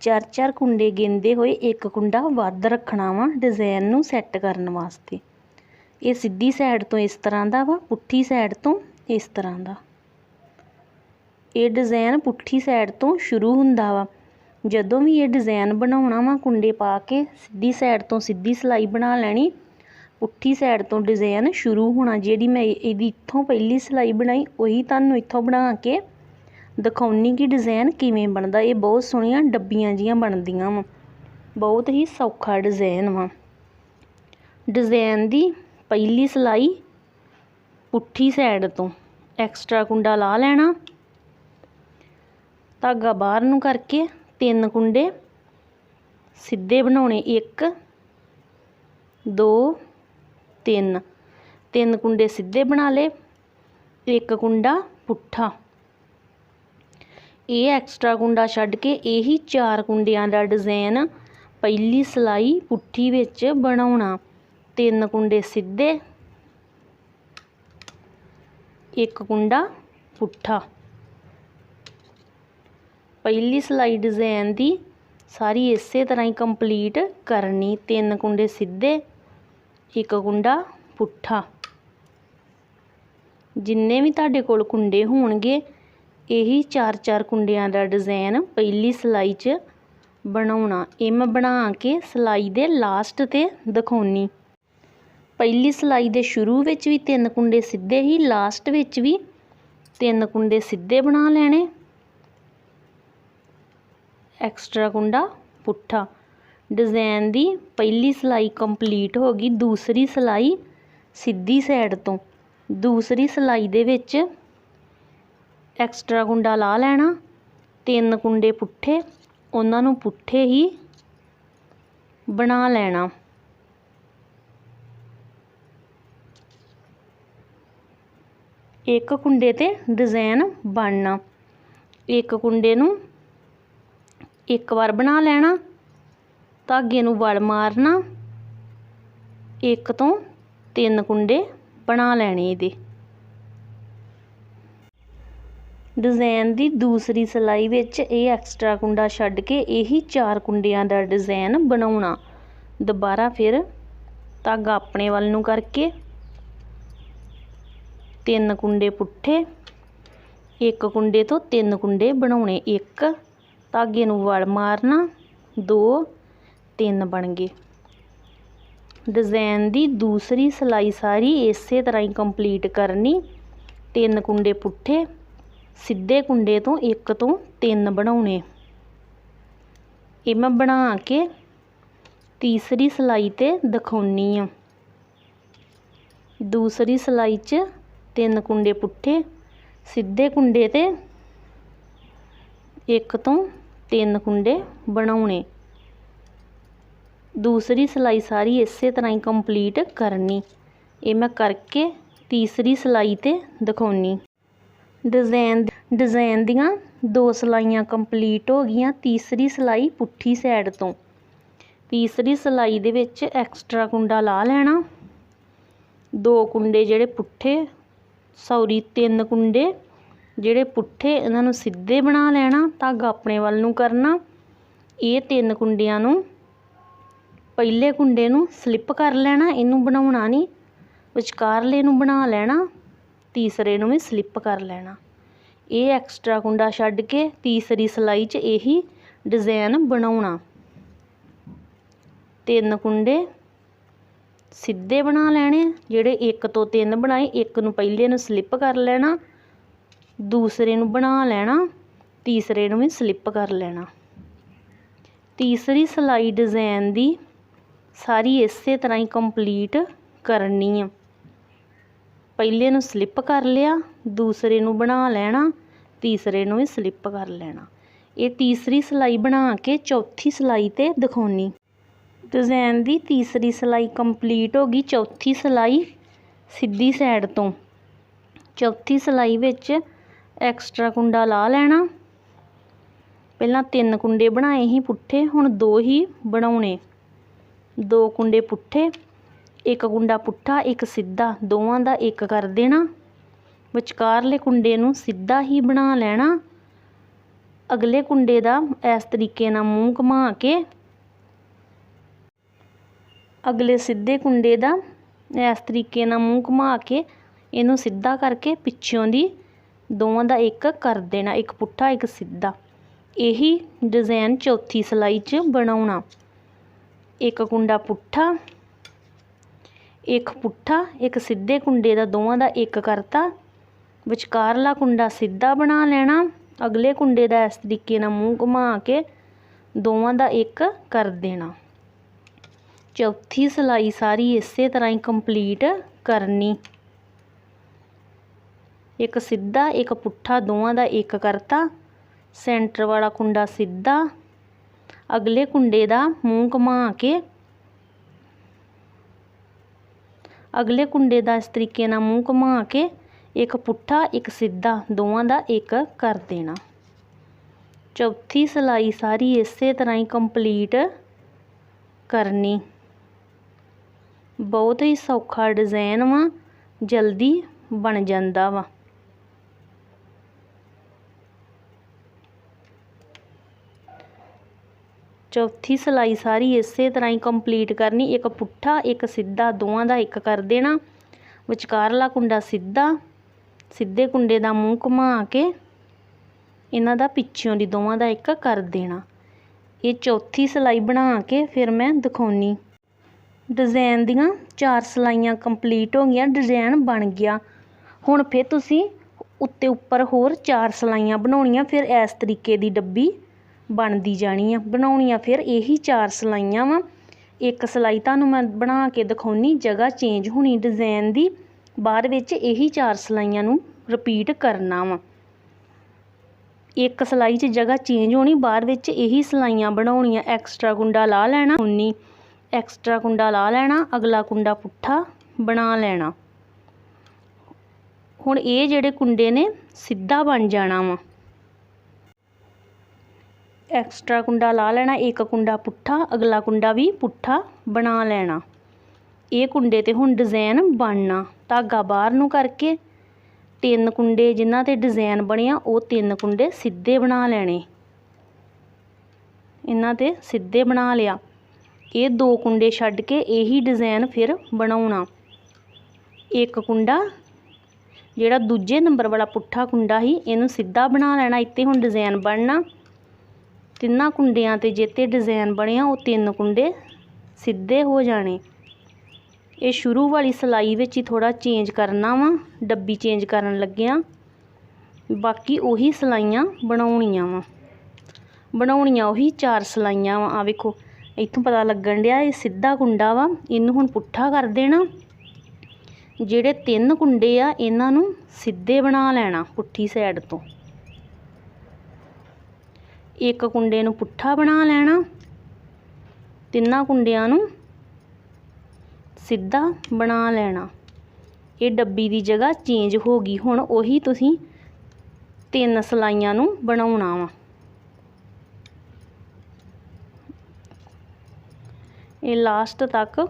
ਚਾਰ ਚਾਰ ਕੁੰਡੇ ਗੇਂਦੇ ਹੋਏ ਇੱਕ ਕੁੰਡਾ ਵੱਧ ਰੱਖਣਾ ਵਾ ਡਿਜ਼ਾਈਨ ਨੂੰ ਸੈੱਟ ਕਰਨ ਵਾਸਤੇ। ਇਹ ਸਿੱਧੀ ਸਾਈਡ ਤੋਂ ਇਸ ਤਰ੍ਹਾਂ ਦਾ ਵਾ, ਪੁੱਠੀ ਸਾਈਡ ਤੋਂ ਇਸ ਤਰ੍ਹਾਂ ਦਾ। ਇਹ ਡਿਜ਼ਾਈਨ ਪੁੱਠੀ ਸਾਈਡ ਤੋਂ ਸ਼ੁਰੂ ਹੁੰਦਾ ਵਾ। ਜਦੋਂ ਵੀ ਇਹ ਡਿਜ਼ਾਈਨ ਬਣਾਉਣਾ ਵਾ ਕੁੰਡੇ ਪਾ ਕੇ, ਸਿੱਧੀ ਸਾਈਡ ਤੋਂ ਸਿੱਧੀ ਸਿਲਾਈ ਬਣਾ ਲੈਣੀ, ਪੁੱਠੀ ਸਾਈਡ ਤੋਂ ਡਿਜ਼ਾਈਨ ਸ਼ੁਰੂ ਹੋਣਾ। ਜਿਹੜੀ ਮੈਂ ਇਹਦੀ ਇੱਥੋਂ ਪਹਿਲੀ ਸਿਲਾਈ ਬਣਾਈ, ਉਹੀ ਤੁਹਾਨੂੰ ਇੱਥੋਂ ਬਣਾ ਕੇ ਦਿਖਾਉਣੀ ਕਿ ਡਿਜ਼ਾਈਨ ਕਿਵੇਂ ਬਣਦਾ। ਇਹ ਬਹੁਤ ਸੋਹਣੀਆਂ ਡੱਬੀਆਂ ਜੀਆਂ ਬਣਦੀਆਂ ਵਾ। ਬਹੁਤ ਹੀ ਸੌਖਾ ਡਿਜ਼ਾਈਨ ਵਾ। ਡਿਜ਼ਾਈਨ ਦੀ ਪਹਿਲੀ ਸਿਲਾਈ ਪੁੱਠੀ ਸਾਈਡ ਤੋਂ ਐਕਸਟਰਾ ਕੁੰਡਾ ਲਾ ਲੈਣਾ। ਧਾਗਾ ਬਾਹਰ ਨੂੰ ਕਰਕੇ ਤਿੰਨ ਕੁੰਡੇ ਸਿੱਧੇ ਬਣਾਉਣੇ। ਇੱਕ, ਦੋ, ਤਿੰਨ। ਤਿੰਨ ਕੁੰਡੇ ਸਿੱਧੇ ਬਣਾ ਲਏ। ਇੱਕ ਕੁੰਡਾ ਪੁੱਠਾ। ਇਹ ਐਕਸਟਰਾ ਕੁੰਡਾ ਛੱਡ ਕੇ ਇਹੀ ਚਾਰ ਕੁੰਡਿਆਂ ਦਾ ਡਿਜ਼ਾਈਨ ਪਹਿਲੀ ਸਿਲਾਈ ਪੁੱਠੀ ਵਿੱਚ ਬਣਾਉਣਾ। ਤਿੰਨ ਕੁੰਡੇ ਸਿੱਧੇ, ਇੱਕ ਕੁੰਡਾ ਪੁੱਠਾ। ਪਹਿਲੀ ਸਿਲਾਈ ਡਿਜ਼ਾਈਨ ਦੀ ਸਾਰੀ ਇਸੇ ਤਰ੍ਹਾਂ ਹੀ ਕੰਪਲੀਟ ਕਰਨੀ। ਤਿੰਨ ਕੁੰਡੇ ਸਿੱਧੇ, ਇੱਕ ਕੁੰਡਾ ਪੁੱਠਾ। ਜਿੰਨੇ ਵੀ ਤੁਹਾਡੇ ਕੋਲ ਕੁੰਡੇ ਹੋਣਗੇ ਇਹੀ ਚਾਰ ਚਾਰ ਕੁੰਡਿਆਂ ਦਾ ਡਿਜ਼ਾਈਨ ਪਹਿਲੀ ਸਿਲਾਈ 'ਚ ਬਣਾਉਣਾ। ਇਹ ਮੈਂ ਬਣਾ ਕੇ ਸਿਲਾਈ ਦੇ ਲਾਸਟ ਤੇ ਦਿਖਾਉਣੀ। ਪਹਿਲੀ ਸਿਲਾਈ ਦੇ ਸ਼ੁਰੂ ਵਿੱਚ ਵੀ ਤਿੰਨ ਕੁੰਡੇ ਸਿੱਧੇ ਹੀ ਲਾਸਟ ਵਿੱਚ ਵੀ ਤਿੰਨ ਕੁੰਡੇ ਸਿੱਧੇ ਬਣਾ ਲੈਣੇ। ਐਕਸਟਰਾ ਕੁੰਡਾ ਪੁੱਠਾ। ਡਿਜ਼ਾਈਨ ਦੀ ਪਹਿਲੀ ਸਿਲਾਈ ਕੰਪਲੀਟ ਹੋ ਗਈ, ਦੂਸਰੀ ਸਿਲਾਈ ਸਿੱਧੀ ਸਾਈਡ ਤੋਂ। ਦੂਸਰੀ ਸਿਲਾਈ ਦੇ ਵਿੱਚ ਐਕਸਟਰਾ ਕੁੰਡਾ ਲਾ ਲੈਣਾ। ਤਿੰਨ ਕੁੰਡੇ ਪੁੱਠੇ, ਉਹਨਾਂ ਨੂੰ ਪੁੱਠੇ ਹੀ ਬਣਾ ਲੈਣਾ। ਇੱਕ ਕੁੰਡੇ ਤੇ ਡਿਜ਼ਾਈਨ ਬਣਨਾ। ਇੱਕ ਕੁੰਡੇ ਨੂੰ ਇੱਕ ਵਾਰ ਬਣਾ ਲੈਣਾ, ਧਾਗੇ ਨੂੰ ਵੜ ਮਾਰਨਾ। ਇੱਕ ਤੋਂ ਤਿੰਨ ਕੁੰਡੇ ਬਣਾ ਲੈਣੇ ਇਹਦੇ। ਡਿਜ਼ਾਈਨ ਦੀ ਦੂਸਰੀ ਸਿਲਾਈ ਵਿੱਚ ਇਹ ਐਕਸਟਰਾ ਕੁੰਡਾ ਛੱਡ ਕੇ ਇਹੀ ਚਾਰ ਕੁੰਡਿਆਂ ਦਾ ਡਿਜ਼ਾਈਨ ਬਣਾਉਣਾ। ਦੁਬਾਰਾ ਫਿਰ ਧਾਗਾ ਆਪਣੇ ਵੱਲ ਨੂੰ ਕਰਕੇ ਤਿੰਨ ਕੁੰਡੇ ਪੁੱਠੇ, ਇੱਕ ਕੁੰਡੇ ਤੋਂ ਤਿੰਨ ਕੁੰਡੇ ਬਣਾਉਣੇ। ਇੱਕ, ਧਾਗੇ ਨੂੰ ਵਲ ਮਾਰਨਾ। ਦੋ, ਤਿੰਨ ਬਣ ਗਏ। ਡਿਜ਼ਾਈਨ ਦੀ ਦੂਸਰੀ ਸਿਲਾਈ ਸਾਰੀ ਇਸੇ ਤਰ੍ਹਾਂ ਹੀ ਕੰਪਲੀਟ ਕਰਨੀ। ਤਿੰਨ ਕੁੰਡੇ ਪੁੱਠੇ ਸਿੱਧੇ ਕੁੰਡੇ ਤੋਂ ਇੱਕ ਤੋਂ ਤਿੰਨ ਬਣਾਉਣੇ। ਇਹ ਮੈਂ ਬਣਾ ਕੇ ਤੀਸਰੀ ਸਿਲਾਈ ਤੇ ਦਿਖਾਉਣੀ ਆ। ਦੂਸਰੀ ਸਿਲਾਈ 'ਚ ਤਿੰਨ ਕੁੰਡੇ ਪੁੱਠੇ, ਸਿੱਧੇ ਕੁੰਡੇ ਤੇ ਇੱਕ ਤੋਂ ਤਿੰਨ ਕੁੰਡੇ ਬਣਾਉਣੇ। ਦੂਸਰੀ ਸਿਲਾਈ ਸਾਰੀ ਇਸੇ ਤਰ੍ਹਾਂ ਹੀ ਕੰਪਲੀਟ ਕਰਨੀ। ਇਹ ਮੈਂ ਕਰਕੇ ਤੀਸਰੀ ਸਿਲਾਈ ਤੇ ਦਿਖਾਉਣੀ। ਡਿਜ਼ਾਈਨ ਡਿਜ਼ਾਈਨ ਦੀਆਂ ਦੋ ਸਿਲਾਈਆਂ ਕੰਪਲੀਟ ਹੋ ਗਈਆਂ, ਤੀਸਰੀ ਸਿਲਾਈ ਪੁੱਠੀ ਸਾਈਡ ਤੋਂ। ਤੀਸਰੀ ਸਿਲਾਈ ਦੇ ਵਿੱਚ ਐਕਸਟਰਾ ਕੁੰਡਾ ਲਾ ਲੈਣਾ। ਦੋ ਕੁੰਡੇ ਜਿਹੜੇ ਪੁੱਠੇ, ਸੌਰੀ, ਤਿੰਨ ਕੁੰਡੇ ਜਿਹੜੇ ਪੁੱਠੇ, ਇਹਨਾਂ ਨੂੰ ਸਿੱਧੇ ਬਣਾ ਲੈਣਾ, ਧਾਗਾ ਆਪਣੇ ਵੱਲ ਨੂੰ ਕਰਨਾ। ਇਹ ਤਿੰਨ ਕੁੰਡਿਆਂ ਨੂੰ, ਪਹਿਲੇ ਕੁੰਡੇ ਨੂੰ ਸਲਿੱਪ ਕਰ ਲੈਣਾ, ਇਹਨੂੰ ਬਣਾਉਣਾ ਨਹੀਂ, ਵਿਚਕਾਰਲੇ ਨੂੰ ਬਣਾ ਲੈਣਾ। ਤੀਸਰੇ ਨੂੰ ਵੀ ਸਲਿੱਪ ਕਰ ਲੈਣਾ। ਇਹ ਐਕਸਟਰਾ ਕੁੰਡਾ ਛੱਡ ਕੇ ਤੀਸਰੀ ਸਿਲਾਈ 'ਚ ਇਹੀ ਡਿਜ਼ਾਈਨ ਬਣਾਉਣਾ। ਤਿੰਨ ਕੁੰਡੇ ਸਿੱਧੇ ਬਣਾ ਲੈਣੇ, ਜਿਹੜੇ ਇੱਕ ਤੋਂ ਤਿੰਨ ਬਣਾਏ, ਇੱਕ ਨੂੰ ਪਹਿਲੇ ਨੂੰ ਸਲਿੱਪ ਕਰ ਲੈਣਾ, ਦੂਸਰੇ ਨੂੰ ਬਣਾ ਲੈਣਾ, ਤੀਸਰੇ ਨੂੰ ਵੀ ਸਲਿੱਪ ਕਰ ਲੈਣਾ। ਤੀਸਰੀ ਸਿਲਾਈ ਡਿਜ਼ਾਈਨ ਦੀ ਸਾਰੀ ਇਸੇ ਤਰ੍ਹਾਂ ਹੀ ਕੰਪਲੀਟ ਕਰਨੀ ਆ। ਪਹਿਲੇ ਨੂੰ ਸਲਿੱਪ ਕਰ ਲਿਆ, ਦੂਸਰੇ ਨੂੰ ਬਣਾ ਲੈਣਾ, ਤੀਸਰੇ ਨੂੰ ਵੀ ਸਲਿੱਪ ਕਰ ਲੈਣਾ। ਇਹ ਤੀਸਰੀ ਸਿਲਾਈ ਬਣਾ ਕੇ ਚੌਥੀ ਸਿਲਾਈ ਤੇ ਦਿਖਾਉਣੀ। ਡਿਜ਼ਾਈਨ ਦੀ ਤੀਸਰੀ ਸਿਲਾਈ ਕੰਪਲੀਟ ਹੋ ਗਈ ਚੌਥੀ ਸਿਲਾਈ ਸਿੱਧੀ ਸਾਈਡ ਤੋਂ। ਚੌਥੀ ਸਿਲਾਈ ਵਿੱਚ ਐਕਸਟਰਾ ਕੁੰਡਾ ਲਾ ਲੈਣਾ। ਪਹਿਲਾਂ ਤਿੰਨ ਕੁੰਡੇ ਬਣਾਏ ਸੀ ਪੁੱਠੇ, ਹੁਣ ਦੋ ਹੀ ਬਣਾਉਣੇ। ਦੋ ਕੁੰਡੇ ਪੁੱਠੇ ਇੱਕ ਕੁੰਡਾ ਪੁੱਠਾ, ਇੱਕ ਸਿੱਧਾ, ਦੋਵਾਂ ਦਾ ਇੱਕ ਕਰ ਦੇਣਾ। ਵਿਚਕਾਰਲੇ ਕੁੰਡੇ ਨੂੰ ਸਿੱਧਾ ਹੀ ਬਣਾ ਲੈਣਾ। ਅਗਲੇ ਕੁੰਡੇ ਦਾ ਇਸ ਤਰੀਕੇ ਨਾਲ ਮੂੰਹ ਘੁਮਾ ਕੇ। ਅਗਲੇ ਸਿੱਧੇ ਕੁੰਡੇ ਦਾ ਇਸ ਤਰੀਕੇ ਨਾਲ ਮੂੰਹ ਘੁਮਾ ਕੇ ਇਹਨੂੰ ਸਿੱਧਾ ਕਰਕੇ ਪਿੱਛੋਂ ਦੀ ਦੋਵਾਂ ਦਾ ਇੱਕ ਕਰ ਦੇਣਾ, ਇੱਕ ਪੁੱਠਾ, ਇੱਕ ਸਿੱਧਾ। ਇਹੀ ਡਿਜ਼ਾਈਨ ਚੌਥੀ ਸਿਲਾਈ 'ਚ ਬਣਾਉਣਾ। ਇੱਕ ਕੁੰਡਾ ਪੁੱਠਾ ਇੱਕ ਪੁੱਠਾ, ਇੱਕ ਸਿੱਧੇ ਕੁੰਡੇ ਦਾ ਦੋਵਾਂ ਦਾ ਇੱਕ ਕਰਤਾ। ਵਿਚਕਾਰਲਾ ਕੁੰਡਾ ਸਿੱਧਾ ਬਣਾ ਲੈਣਾ, ਅਗਲੇ ਕੁੰਡੇ ਦਾ ਇਸ ਤਰੀਕੇ ਨਾਲ ਮੂੰਹ ਘੁਮਾ ਕੇ ਦੋਵਾਂ ਦਾ ਇੱਕ ਕਰ ਦੇਣਾ। ਚੌਥੀ ਸਿਲਾਈ ਸਾਰੀ ਇਸੇ ਤਰ੍ਹਾਂ ਹੀ ਕੰਪਲੀਟ ਕਰਨੀ। ਇੱਕ ਸਿੱਧਾ, ਇੱਕ ਪੁੱਠਾ ਦੋਵਾਂ ਦਾ ਇੱਕ ਕਰਤਾ। ਸੈਂਟਰ ਵਾਲਾ ਕੁੰਡਾ ਸਿੱਧਾ, ਅਗਲੇ ਕੁੰਡੇ ਦਾ ਮੂੰਹ ਘੁਮਾ ਕੇ ਅਗਲੇ ਕੁੰਡੇ ਦਾ ਇਸ ਤਰੀਕੇ ਨਾਲ ਮੂੰਹ ਘੁਮਾ ਕੇ ਇੱਕ ਪੁੱਠਾ, ਇੱਕ ਸਿੱਧਾ, ਦੋਵਾਂ ਦਾ ਇੱਕ ਕਰ ਦੇਣਾ। ਚੌਥੀ ਸਿਲਾਈ ਸਾਰੀ ਇਸੇ ਤਰ੍ਹਾਂ ਹੀ ਕੰਪਲੀਟ ਕਰਨੀ। ਬਹੁਤ ਹੀ ਸੌਖਾ ਡਿਜ਼ਾਈਨ ਵਾ, ਜਲਦੀ ਬਣ ਜਾਂਦਾ ਵਾ। ਚੌਥੀ ਸਿਲਾਈ ਸਾਰੀ ਇਸੇ ਤਰ੍ਹਾਂ ਹੀ ਕੰਪਲੀਟ ਕਰਨੀ। ਇੱਕ ਪੁੱਠਾ, ਇੱਕ ਸਿੱਧਾ, ਦੋਵਾਂ ਦਾ ਇੱਕ ਕਰ ਦੇਣਾ। ਵਿਚਕਾਰਲਾ ਕੁੰਡਾ ਸਿੱਧਾ, ਸਿੱਧੇ ਕੁੰਡੇ ਦਾ ਮੂੰਹ ਘੁਮਾ ਕੇ ਇਹਨਾਂ ਦਾ ਪਿੱਛੋਂ ਦੀ ਦੋਵਾਂ ਦਾ ਇੱਕ ਕਰ ਦੇਣਾ। ਇਹ ਚੌਥੀ ਸਿਲਾਈ ਬਣਾ ਕੇ ਫਿਰ ਮੈਂ ਦਿਖਾਉਣੀ। ਡਿਜ਼ਾਈਨ ਦੀਆਂ ਚਾਰ ਸਿਲਾਈਆਂ ਕੰਪਲੀਟ ਹੋ ਗਈਆਂ ਡਿਜ਼ਾਈਨ ਬਣ ਗਿਆ। ਹੁਣ ਫਿਰ ਤੁਸੀਂ ਉੱਤੇ ਉੱਪਰ ਹੋਰ ਚਾਰ ਸਿਲਾਈਆਂ ਬਣਾਉਣੀਆਂ, ਫਿਰ ਇਸ ਤਰੀਕੇ ਦੀ ਡੱਬੀ ਬਣਦੀ ਜਾਣੀ ਆ। ਬਣਾਉਣੀਆਂ ਫਿਰ ਇਹੀ ਚਾਰ ਸਿਲਾਈਆਂ ਵਾ। ਇੱਕ ਸਿਲਾਈ ਤੁਹਾਨੂੰ ਮੈਂ ਬਣਾ ਕੇ ਦਿਖਾਉਣੀ, ਜਗ੍ਹਾ ਚੇਂਜ ਹੋਣੀ ਡਿਜ਼ਾਈਨ ਦੀ। ਬਾਅਦ ਵਿੱਚ ਇਹੀ ਚਾਰ ਸਿਲਾਈਆਂ ਨੂੰ ਰਿਪੀਟ ਕਰਨਾ ਵਾ। ਇੱਕ ਸਿਲਾਈ 'ਚ ਜਗ੍ਹਾ ਚੇਂਜ ਹੋਣੀ, ਬਾਅਦ ਵਿੱਚ ਇਹੀ ਸਿਲਾਈਆਂ ਬਣਾਉਣੀਆਂ। ਐਕਸਟਰਾ ਕੁੰਡਾ ਲਾ ਲੈਣਾ ਉਨੀ ਐਕਸਟਰਾ ਕੁੰਡਾ ਲਾ ਲੈਣਾ, ਅਗਲਾ ਕੁੰਡਾ ਪੁੱਠਾ ਬਣਾ ਲੈਣਾ। ਹੁਣ ਇਹ ਜਿਹੜੇ ਕੁੰਡੇ ਨੇ, ਸਿੱਧਾ ਬਣ ਜਾਣਾ ਵਾ। ਐਕਸਟਰਾ ਕੁੰਡਾ ਲਾ ਲੈਣਾ, ਇੱਕ ਕੁੰਡਾ ਪੁੱਠਾ, ਅਗਲਾ ਕੁੰਡਾ ਵੀ ਪੁੱਠਾ ਬਣਾ ਲੈਣਾ। ਇਹ ਕੁੰਡੇ ਤੇ ਹੁਣ ਡਿਜ਼ਾਈਨ ਬਣਨਾ, ਧਾਗਾ ਬਾਹਰ ਨੂੰ ਕਰਕੇ। ਤਿੰਨ ਕੁੰਡੇ ਜਿਨ੍ਹਾਂ ਤੇ ਡਿਜ਼ਾਈਨ ਬਣਿਆ, ਉਹ ਤਿੰਨ ਕੁੰਡੇ ਸਿੱਧੇ ਬਣਾ ਲੈਣੇ। ਇਹਨਾਂ ਤੇ ਸਿੱਧੇ ਬਣਾ ਲਿਆ। ਇਹ ਦੋ ਕੁੰਡੇ ਛੱਡ ਕੇ ਇਹੀ ਡਿਜ਼ਾਈਨ ਫਿਰ ਬਣਾਉਣਾ। ਇੱਕ ਕੁੰਡਾ, ਜਿਹੜਾ ਦੂਜੇ ਨੰਬਰ ਵਾਲਾ ਪੁੱਠਾ ਕੁੰਡਾ ਸੀ, ਇਹਨੂੰ ਸਿੱਧਾ ਬਣਾ ਲੈਣਾ, ਇੱਥੇ ਹੁਣ ਡਿਜ਼ਾਈਨ ਬਣਨਾ। ਤਿੰਨਾਂ ਕੁੰਡਿਆਂ ਤੇ ਜਿੱਤੇ ਡਿਜ਼ਾਈਨ ਬਣਿਆ ਉਹ ਤਿੰਨ ਕੁੰਡੇ ਸਿੱਧੇ ਹੋ ਜਾਣੇ। ਇਹ ਸ਼ੁਰੂ ਵਾਲੀ ਸਿਲਾਈ ਵਿੱਚ ਹੀ ਥੋੜਾ ਚੇਂਜ ਕਰਨਾ ਵਾ, ਡੱਬੀ ਚੇਂਜ ਕਰਨ ਲੱਗਿਆ। ਬਾਕੀ ਉਹੀ ਸਿਲਾਈਆਂ ਬਣਾਉਣੀਆਂ ਵਾ। ਬਣਾਉਣੀਆਂ ਉਹੀ ਚਾਰ ਸਿਲਾਈਆਂ ਵਾ। ਆ ਵੇਖੋ, ਇੱਥੋਂ ਪਤਾ ਲੱਗਣ ਡਿਆ ਇਹ ਸਿੱਧਾ ਕੁੰਡਾ ਵਾ, ਇਹਨੂੰ ਹੁਣ ਪੁੱਠਾ ਕਰ ਦੇਣਾ। ਜਿਹੜੇ ਤਿੰਨ ਕੁੰਡੇ ਆ, ਇਹਨਾਂ ਨੂੰ ਸਿੱਧੇ ਬਣਾ ਲੈਣਾ ਪੁੱਠੀ ਸਾਈਡ ਤੋਂ। ਇੱਕ ਕੁੰਡੇ ਨੂੰ ਪੁੱਠਾ ਬਣਾ ਲੈਣਾ, ਤਿੰਨਾਂ ਕੁੰਡਿਆਂ ਨੂੰ ਸਿੱਧਾ ਬਣਾ ਲੈਣਾ। ਇਹ ਡੱਬੀ ਦੀ ਜਗ੍ਹਾ ਚੇਂਜ ਹੋ ਗਈ। ਹੁਣ ਉਹੀ ਤੁਸੀਂ ਤਿੰਨ ਸਲਾਈਆਂ ਨੂੰ ਬਣਾਉਣਾ ਵਾ। ਇਹ ਲਾਸਟ ਤੱਕ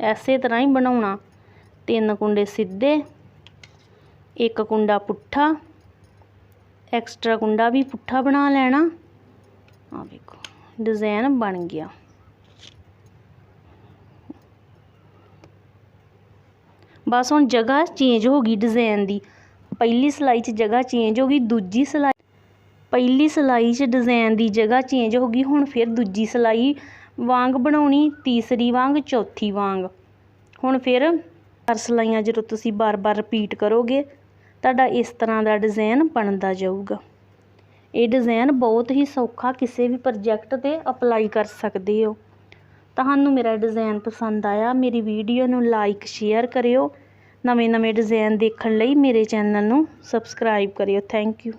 ਐਸੇ ਤਰ੍ਹਾਂ ਹੀ ਬਣਾਉਣਾ। ਤਿੰਨ ਕੁੰਡੇ ਸਿੱਧੇ, ਇੱਕ ਕੁੰਡਾ ਪੁੱਠਾ ਐਕਸਟਰਾ ਕੁੰਡਾ ਵੀ ਪੁੱਠਾ ਬਣਾ ਲੈਣਾ। ਆ ਵੇਖੋ ਡਿਜ਼ਾਈਨ ਬਣ ਗਿਆ। ਬਸ ਹੁਣ ਜਗ੍ਹਾ ਚੇਂਜ ਹੋ ਗਈ ਡਿਜ਼ਾਈਨ ਦੀ। ਪਹਿਲੀ ਸਿਲਾਈ 'ਚ ਜਗ੍ਹਾ ਚੇਂਜ ਹੋ ਗਈ, ਦੂਜੀ ਸਿਲਾਈ ਪਹਿਲੀ ਸਿਲਾਈ 'ਚ ਡਿਜ਼ਾਈਨ ਦੀ ਜਗ੍ਹਾ ਚੇਂਜ ਹੋ ਗਈ, ਹੁਣ ਫਿਰ ਦੂਜੀ ਸਿਲਾਈ ਵਾਂਗ ਬਣਾਉਣੀ, ਤੀਸਰੀ ਵਾਂਗ, ਚੌਥੀ ਵਾਂਗ। ਹੁਣ ਫਿਰ ਚਾਰ ਸਿਲਾਈਆਂ ਜਦੋਂ ਤੁਸੀਂ ਬਾਰ-ਬਾਰ ਰਿਪੀਟ ਕਰੋਗੇ, ਤੁਹਾਡਾ ਇਸ ਤਰ੍ਹਾਂ ਦਾ ਡਿਜ਼ਾਈਨ ਬਣਦਾ ਜਾਊਗਾ। ਇਹ ਡਿਜ਼ਾਈਨ ਬਹੁਤ ਹੀ ਸੌਖਾ ਕਿਸੇ ਵੀ ਪ੍ਰੋਜੈਕਟ 'ਤੇ ਅਪਲਾਈ ਕਰ ਸਕਦੇ ਹੋ। ਤੁਹਾਨੂੰ ਮੇਰਾ ਡਿਜ਼ਾਈਨ ਪਸੰਦ ਆਇਆ, ਮੇਰੀ ਵੀਡੀਓ ਨੂੰ ਲਾਈਕ ਸ਼ੇਅਰ ਕਰਿਓ। ਨਵੇਂ ਨਵੇਂ ਡਿਜ਼ਾਈਨ ਦੇਖਣ ਲਈ ਮੇਰੇ ਚੈਨਲ ਨੂੰ ਸਬਸਕ੍ਰਾਈਬ ਕਰਿਓ। Thank you